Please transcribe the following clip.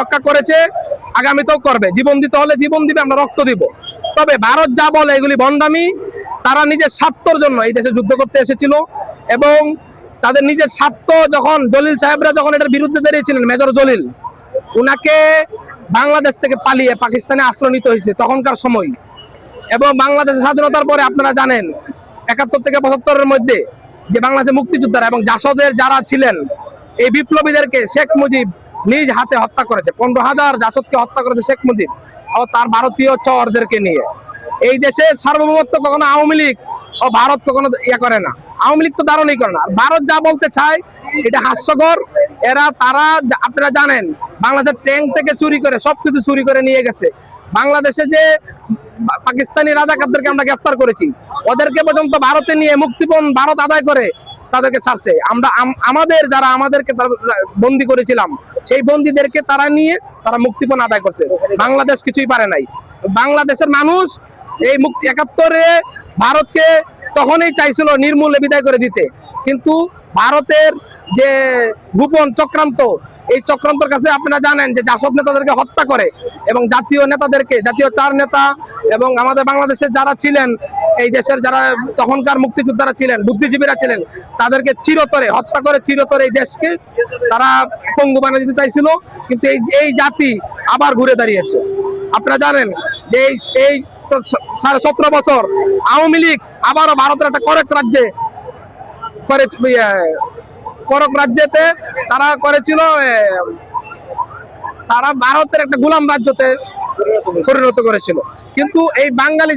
রক্ষা করেছে, আগামীতেও করবে। জীবন দিতে হলে জীবন দিবে, আমরা রক্ত দিব। তবে ভারত যা বলে, এগুলি ভণ্ডামি তারা নিজের স্বার্থর জন্য এই দেশে যুদ্ধ করতে এসেছিল এবং তাদের নিজের স্বার্থ যখন জলিল সাহেবরা যখন এটার বিরুদ্ধে দাঁড়িয়েছিলেন, মেজর জলিল, উনাকে বাংলাদেশ থেকে পালিয়ে পাকিস্তানে আশ্রয় নিতে হয়েছে তখনকার সময়। এবং বাংলাদেশের স্বাধীনতার পরে আপনারা জানেন, একাত্তর থেকে পঁচাত্তরের মধ্যে যে বাংলাদেশের মুক্তিযোদ্ধারা এবং জাসদের যারা ছিলেন, এই বিপ্লবীদেরকে শেখ মুজিব নিজ হাতে হত্যা করেছে। পনেরো হাজার জাসদকে হত্যা করেছে শেখ মুজিব ও তার ভারতীয় চরদেরকে নিয়ে। এই দেশের সার্বভৌমত্ব কখনো আওয়ামী লীগ ও ভারত কখনো ইয়ে করে না। আওয়ামী লীগ তো দারুণই করে না। ভারত যা বলতে চায়, এটা হাস্যকর। এরা, তারা আপনারা জানেন, বাংলাদেশের ট্যাঙ্ক থেকে চুরি করে, সবকিছু চুরি করে নিয়ে গেছে। বাংলাদেশে যে পাকিস্তানি রাজাকারদেরকে আমরা গ্রেফতার করেছি, ওদেরকে পর্যন্ত ভারতে নিয়ে মুক্তিপণ ভারত আদায় করে তাদেরকে ছাড়ছে। আমরা আমাদের যারা আমাদেরকে বন্দি করেছিলাম, সেই বন্দীদেরকে তারা নিয়ে তারা মুক্তিপণ আদায় করছে। বাংলাদেশ কিছুই পারে নাই। বাংলাদেশের মানুষ এই মুক্তি একাত্তরে ভারতকে তখনই চাইছিল নির্মূলে বিদায় করে দিতে। কিন্তু ভারতের যে গোপন চক্রান্ত, এই চক্রান্তর কাছে আপনারা জানেন যে জাসদ নেতাদেরকে হত্যা করে এবং জাতীয় নেতাদেরকে, জাতীয় চার নেতা এবং আমাদের বাংলাদেশের যারা ছিলেন এই দেশের যারা তখনকার মুক্তিযোদ্ধারা ছিলেন বুদ্ধিজীবীরা ছিলেন তাদেরকে চিরতরে হত্যা করে চিরতরে এই দেশকে তারা পঙ্গু বানিয়ে দিতে চাইছিল কিন্তু এই এই জাতি আবার ঘুরে দাঁড়িয়েছে। আপনারা জানেন যে এই সাড়ে সতেরো বছর আওয়ামী লীগ আবারও ভারতের একটা করেক রাজ্যে করে ইয়ে, করক রাজ্যেতে তারা করেছিল তারা ভারতের একটা গোলাম রাজ্যতে পরিণত করেছিল। কিন্তু এই বাঙালি